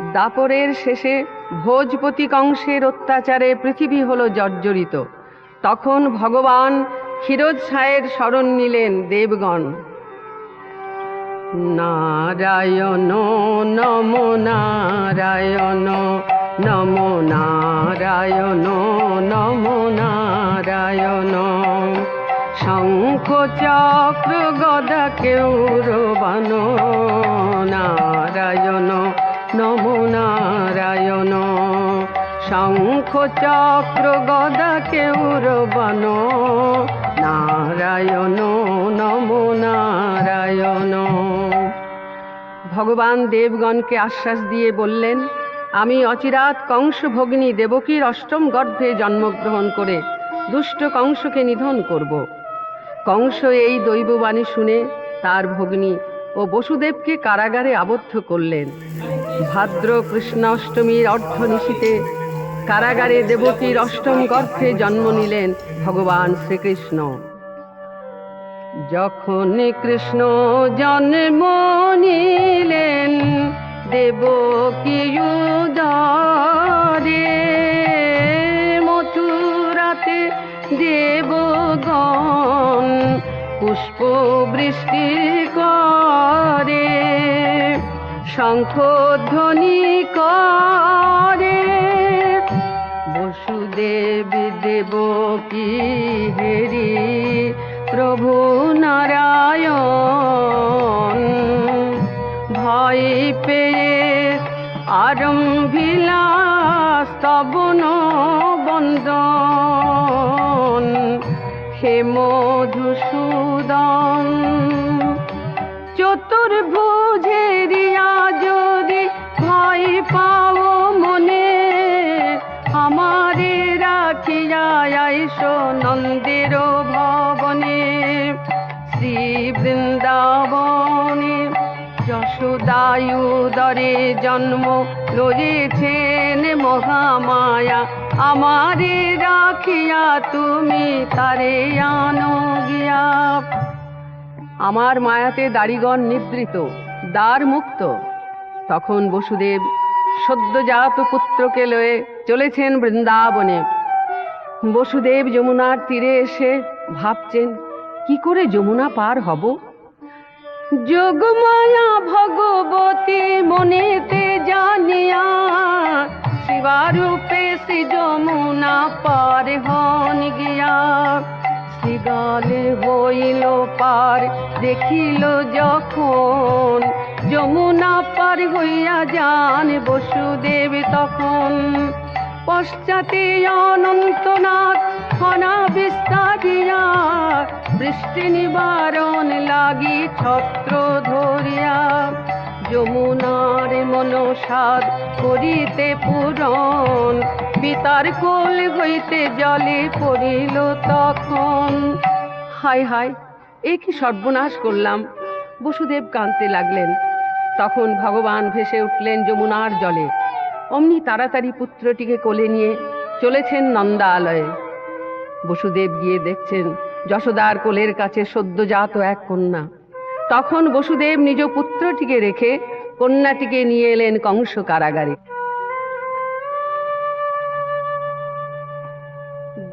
দাপরের শেষে ভোজপতি কংসের অত্যাচারে পৃথিবী হল জর্জরিত। তখন ভগবান ক্ষীরোদ সায়ের শরণ নিলেন দেবগণ। নারায়ণ, নমো নারায়ণ নমো নারায়ণ নমো নারায়ণ। শঙ্খ চক্র গদা কেউরবান নারায়ণ। নমো নারায়ণ শঙ্খ চক্র গদা কেউরবান নারায়ণ নমো নারায়ণ ভগবান দেবগণকে আশ্বাস দিয়ে বললেন, আমি অচিরাত কংস ভগিনী দেবকীর অষ্টম গর্ভে জন্মগ্রহণ করে দুষ্ট কংসকে নিধন করব। কংস এই দৈববাণী শুনে তার ভগ্নী ও বসুদেবকে কারাগারে আবদ্ধ করলেন। ভাদ্র কৃষ্ণাষ্টমীর অর্ধনিশীতে কারাগারে দেবকীর অষ্টম গর্ভে জন্ম নিলেন ভগবান শ্রীকৃষ্ণ। যখন কৃষ্ণ জন্ম নিলেন, দেবকী উদরে মথুরাতে দেবগণ পুষ্প বৃষ্টি করে শঙ্খধ্বনি করে। বসুদেব দেবকী হেরি, প্রভু নারায়ণ। ভয় পেয়ে আরম্ভিলা স্তবন বন্দন। হে মধুসূদন চতুর্ভুজেরিয়া নন্দের ভবনে, শ্রী বৃন্দাবনে যশোদায়ুদরে জন্ম লড়েছেন মহামায়া। আমারে রাখিয়া তুমি তারে আনো গিয়া আমার মায়াতে দাড়িগণ নিদ্রিত দ্বার মুক্ত। তখন বসুদেব সদ্যজাত পুত্রকে লয়ে চলেছেন বৃন্দাবনে। বসুদেব যমুনার তীরে এসে ভাবছেন, কি করে যমুনা পার হব? যোগমায়া ভগবতী মনেতে জানিয়া, শিবারূপে শ্রী যমুনা পার হন গিয়া। শ্রীগালে হইল পার, দেখিল যখন যমুনা পার হইয়া যান বসুদেব তখন। পশ্চাতে অনন্তনাথ ফনা বিস্তারিয়া বৃষ্টি নিবারণ লাগি ছত্র ধরিয়া। যমুনার মনসাদ করিতে পূরণ, পিতার কোল হইতে জলে পড়িল তখন। হায় হায় এ কি সর্বনাশ করলাম। বসুদেব কাঁদতে লাগলেন। তখন ভগবান ভেসে উঠলেন যমুনার জলে। অমনি তাড়াতাড়ি পুত্রটিকে কোলে নিয়ে চলেছেন নন্দালয়ে। বসুদেব গিয়ে দেখছেন যশোদার কোলের কাছে সদ্যজাত এক কন্যা। তখন বসুদেব নিজ পুত্রটিকে রেখে কন্যাটিকে নিয়ে এলেন কংস কারাগারে।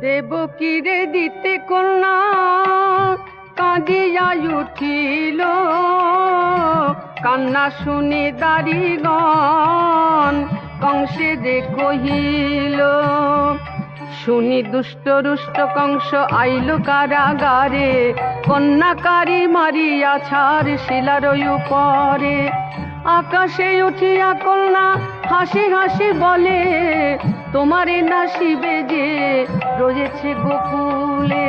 দেবকীরে দিতে কন্যা, কাঁদিয়া উঠিল। কান্না শুনে দাড়িগণ কংসে যে কহিল, শুনি দুষ্ট রুষ্ট কংস, আইল কারাগারে। কন্যাকারী মারিয়া ছাড় শিলার উপরে। আকাশে উঠিয়া কন্যা হাসি হাসি বলে, তোমারে নাসিবে যে, রয়েছে গোকুলে।